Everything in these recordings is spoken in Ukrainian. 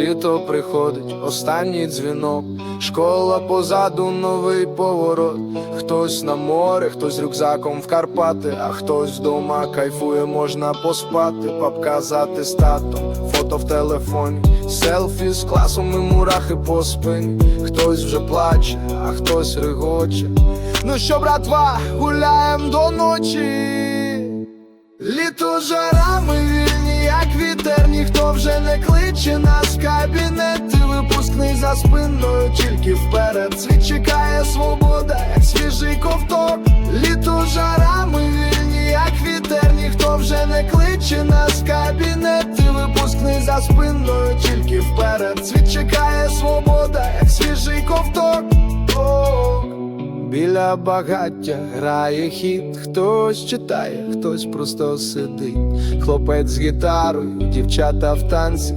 Літо приходить, останній дзвінок, школа позаду новий поворот. Хтось на море, хтось рюкзаком в Карпати, а хтось вдома кайфує, можна поспати, папка з атестатом, фото в телефоні, селфі з класом і мурахи по спині. Хтось вже плаче, а хтось регоче. Ну що, братва, гуляєм до ночі. Літо жара, не наш кабінет. Ти випускний за спиною, тільки вперед. Світ чекає свобода, як свіжий ковток. Літо жара, ми вільні, як вітер, ніхто вже не кличе нас в кабінет. Ти випускний за спиною, тільки вперед. Світ чекає свобода, як свіжий ковток. Біля багаття грає хіт, хтось читає, хтось просто сидить. Хлопець з гітарою, дівчата в танці,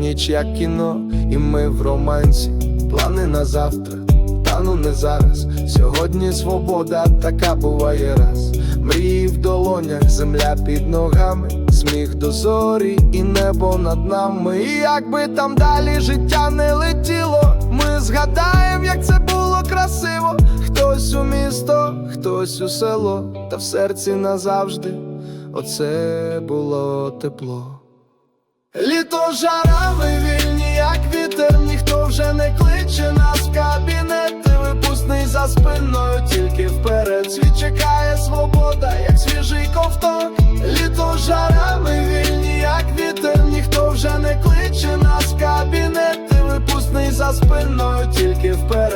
ніч як кіно, і ми в романсі. Плани на завтра, та ну не зараз. Сьогодні свобода така буває раз. Мрії в долонях, земля під ногами, сміх до зорі і небо над нами. І якби там далі життя не летіло, хтось у село, та в серці назавжди оце було тепло. Літо жара, ми вільні, як вітер, ніхто вже не кличе нас в кабінет. Ти випускний за спиною, тільки вперед. Світ чекає свобода, як свіжий ковток. Літо жара, ми вільні, як вітер, ніхто вже не кличе нас в кабінет. Ти випускний за спиною, тільки вперед.